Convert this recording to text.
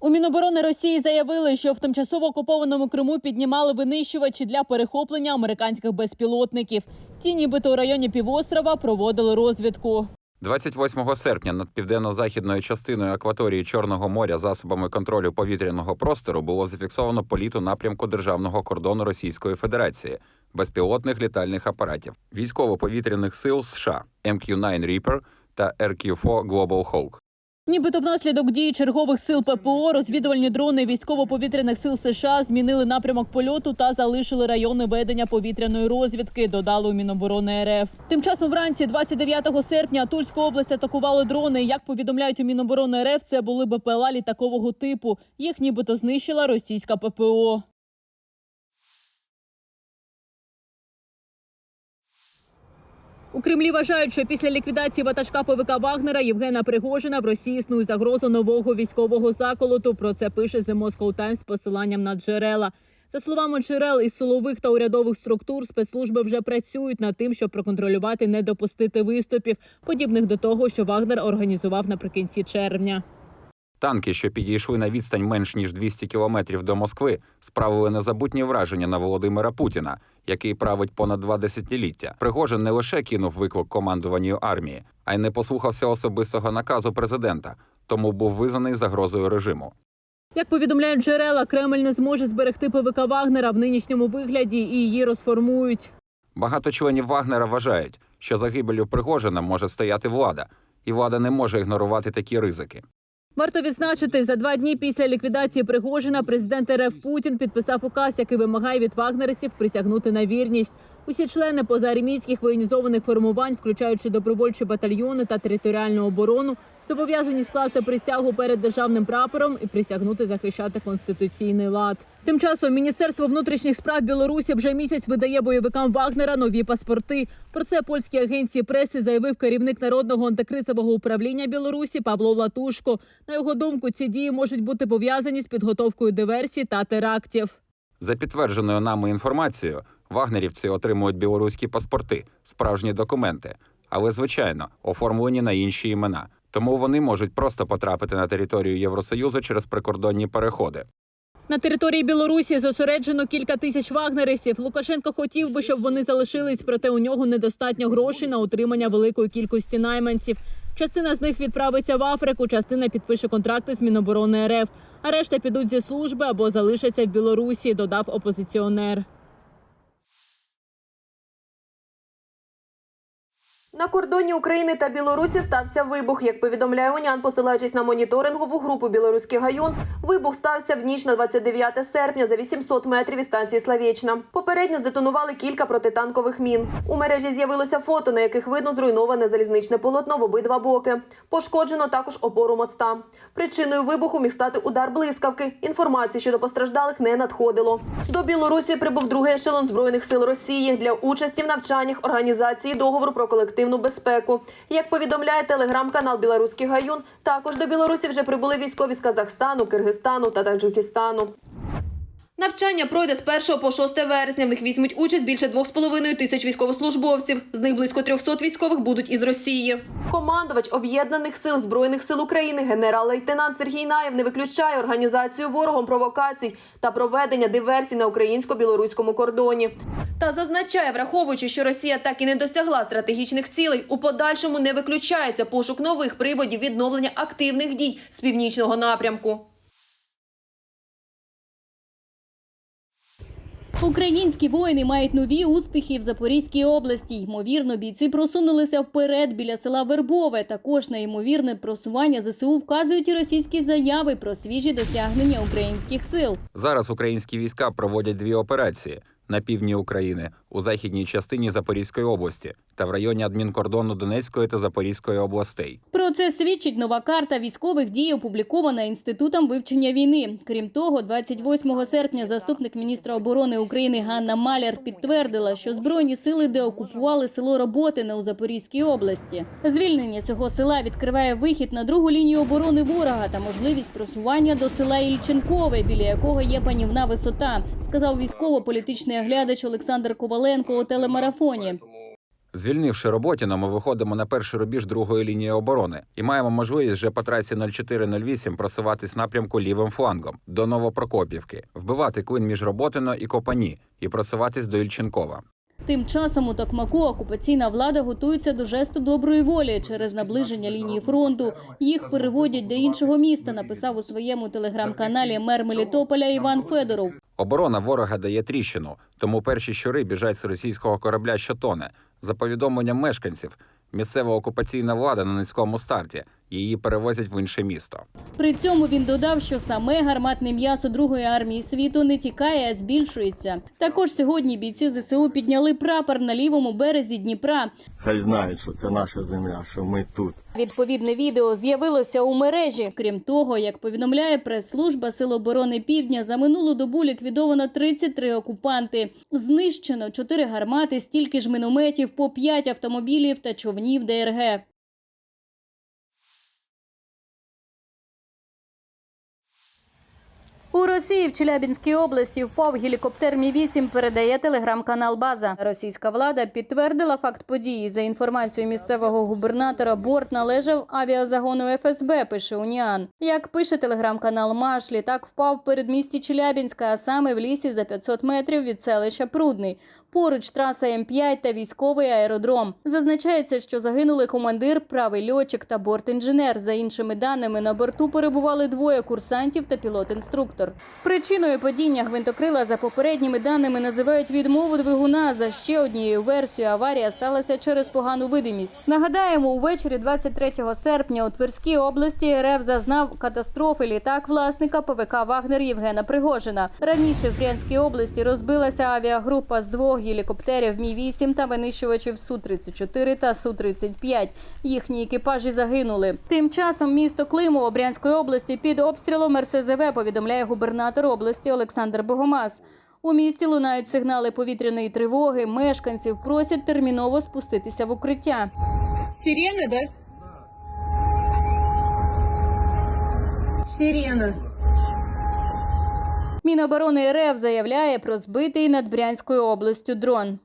У Міноборони Росії заявили, що в тимчасово окупованому Криму піднімали винищувачі для перехоплення американських безпілотників. Ті, нібито у районі півострова, проводили розвідку. 28 серпня над південно-західною частиною акваторії Чорного моря засобами контролю повітряного простору було зафіксовано політ у напрямку державного кордону Російської Федерації безпілотних літальних апаратів військово-повітряних сил США MQ-9 Reaper та RQ-4 Global Hawk. Нібито внаслідок дії чергових сил ППО розвідувальні дрони військово-повітряних сил США змінили напрямок польоту та залишили райони ведення повітряної розвідки. Додали у Міноборони РФ. Тим часом вранці, 29 серпня, Тульську область атакували дрони. Як повідомляють у Міноборони РФ, це були БПЛА літакового типу. Їх нібито знищила російська ППО. У Кремлі вважають, що після ліквідації ватажка ПВК Вагнера Євгена Пригожина в Росії існує загроза нового військового заколоту. Про це пише The Moscow Times з посиланням на джерела. За словами джерел із силових та урядових структур, спецслужби вже працюють над тим, щоб проконтролювати не допустити виступів, подібних до того, що Вагнер організував наприкінці червня. Танки, що підійшли на відстань менш ніж 200 кілометрів до Москви, справили незабутні враження на Володимира Путіна, який править понад два десятиліття. Пригожин не лише кинув виклик командуванню армії, а й не послухався особистого наказу президента, тому був визнаний загрозою режиму. Як повідомляють джерела, Кремль не зможе зберегти ПВК Вагнера в нинішньому вигляді і її розформують. Багато членів Вагнера вважають, що загибелю Пригожина може стояти влада, і влада не може ігнорувати такі ризики. Варто відзначити, за два дні після ліквідації Пригожина президент РФ Путін підписав указ, який вимагає від вагнерівців присягнути на вірність. Усі члени позаармійських воєнізованих формувань, включаючи добровольчі батальйони та територіальну оборону, зобов'язані скласти присягу перед державним прапором і присягнути захищати конституційний лад. Тим часом Міністерство внутрішніх справ Білорусі вже місяць видає бойовикам Вагнера нові паспорти. Про це польській агенції преси заявив керівник народного антикризового управління Білорусі Павло Латушко. На його думку, ці дії можуть бути пов'язані з підготовкою диверсій та терактів. За підтвердженою нами інформацією, вагнерівці отримують білоруські паспорти, справжні документи, але звичайно оформлені на інші імена. Тому вони можуть просто потрапити на територію Євросоюзу через прикордонні переходи. На території Білорусі зосереджено кілька тисяч вагнерівців. Лукашенко хотів би, щоб вони залишились, проте у нього недостатньо грошей на утримання великої кількості найманців. Частина з них відправиться в Африку, частина підпише контракти з Міноборони РФ, а решта підуть зі служби або залишаться в Білорусі, додав опозиціонер. На кордоні України та Білорусі стався вибух. Як повідомляє УНЯН, посилаючись на моніторингову групу Білоруський гайон, вибух стався в ніч на 29 серпня за 800 метрів від станції Славєчна. Попередньо здетонували кілька протитанкових мін. У мережі з'явилося фото, на яких видно зруйноване залізничне полотно в обидва боки. Пошкоджено також опору моста. Причиною вибуху міг стати удар блискавки. Інформації щодо постраждалих не надходило. До Білорусі прибув другий ешелон збройних сил Росії для участі в навчаннях організації договору про колективну безпеку. Як повідомляє телеграм-канал Білоруський гаюн, також до Білорусі вже прибули військові з Казахстану, Киргизстану та Таджикистану. Навчання пройде з 1 по 6 вересня. В них візьмуть участь більше 2,5 тисяч військовослужбовців. З них близько 300 військових будуть із Росії. Командувач об'єднаних сил збройних сил України генерал-лейтенант Сергій Наєв не виключає організацію ворогом провокацій та проведення диверсій на українсько-білоруському кордоні. Та зазначає, враховуючи, що Росія так і не досягла стратегічних цілей, у подальшому не виключається пошук нових приводів відновлення активних дій з північного напрямку. Українські воїни мають нові успіхи в Запорізькій області. Ймовірно, бійці просунулися вперед біля села Вербове. Також на ймовірне просування ЗСУ вказують і російські заяви про свіжі досягнення українських сил. Зараз українські війська проводять дві операції на півдні України у західній частині Запорізької області та в районі адмінкордону Донецької та Запорізької областей. Про це свідчить нова карта військових дій, опублікована інститутом вивчення війни. Крім того, 28 серпня заступник міністра оборони України Ганна Маляр підтвердила, що збройні сили деокупували село Роботине у Запорізькій області. Звільнення цього села відкриває вихід на другу лінію оборони ворога та можливість просування до села Ільченкове, біля якого є панівна висота, сказав військово-політичний оглядач Олександр Коваленко у телемарафоні. Звільнивши Роботіна, ми виходимо на перший рубіж другої лінії оборони і маємо можливість вже по трасі 0408 просуватись напрямку лівим флангом до Новопрокопівки, вбивати клин між Роботино і Копані і просуватись до Ільченкова. Тим часом у Токмаку окупаційна влада готується до жесту доброї волі через наближення лінії фронту. Їх переводять до іншого міста. Написав у своєму телеграм-каналі мер Мелітополя Іван Федоров. Оборона ворога дає тріщину, тому перші щури біжать з російського корабля, що тоне. За повідомленням мешканців, місцева окупаційна влада на низькому старті. Її перевозять в інше місто. При цьому він додав, що саме гарматне м'ясо другої армії світу не тікає, а збільшується. Також сьогодні бійці ЗСУ підняли прапор на лівому березі Дніпра. Хай знають, що це наша земля, що ми тут. Відповідне відео з'явилося у мережі. Крім того, як повідомляє прес-служба Сил оборони Півдня, за минулу добу ліквідовано 33 окупанти. Знищено 4 гармати, стільки ж мінометів, по 5 автомобілів та човнів ДРГ. У Росії в Челябінській області впав гелікоптер Мі-8, передає телеграм-канал База. Російська влада підтвердила факт події. За інформацією місцевого губернатора, борт належав авіазагону ФСБ, пише Уніан. Як пише телеграм-канал Маш, літак впав в передмісті Челябінська, а саме в лісі за 500 метрів від селища Прудний. Поруч траса М5 та військовий аеродром. Зазначається, що загинули командир, правий льотчик та бортінженер. За іншими даними, на борту перебували двоє курсантів та пілот-інструктор. Причиною падіння гвинтокрила за попередніми даними називають відмову двигуна. За ще однією версією аварія сталася через погану видимість. Нагадаємо, увечері 23 серпня у Тверській області РФ зазнав катастрофи літак власника ПВК Вагнер Євгена Пригожина. Раніше в Брянській області розбилася авіагрупа з двох гелікоптерів Мі-8 та винищувачів Су-34 та Су-35. Їхні екіпажі загинули. Тим часом місто Климу Обрянської області під обстрілом РСЗВ повідомляє губернатор області Олександр Богомаз. У місті лунають сигнали повітряної тривоги. Мешканців просять терміново спуститися в укриття. Сирена, да? Сирена. Міноборони РФ заявляє про збитий над Брянською областю дрон.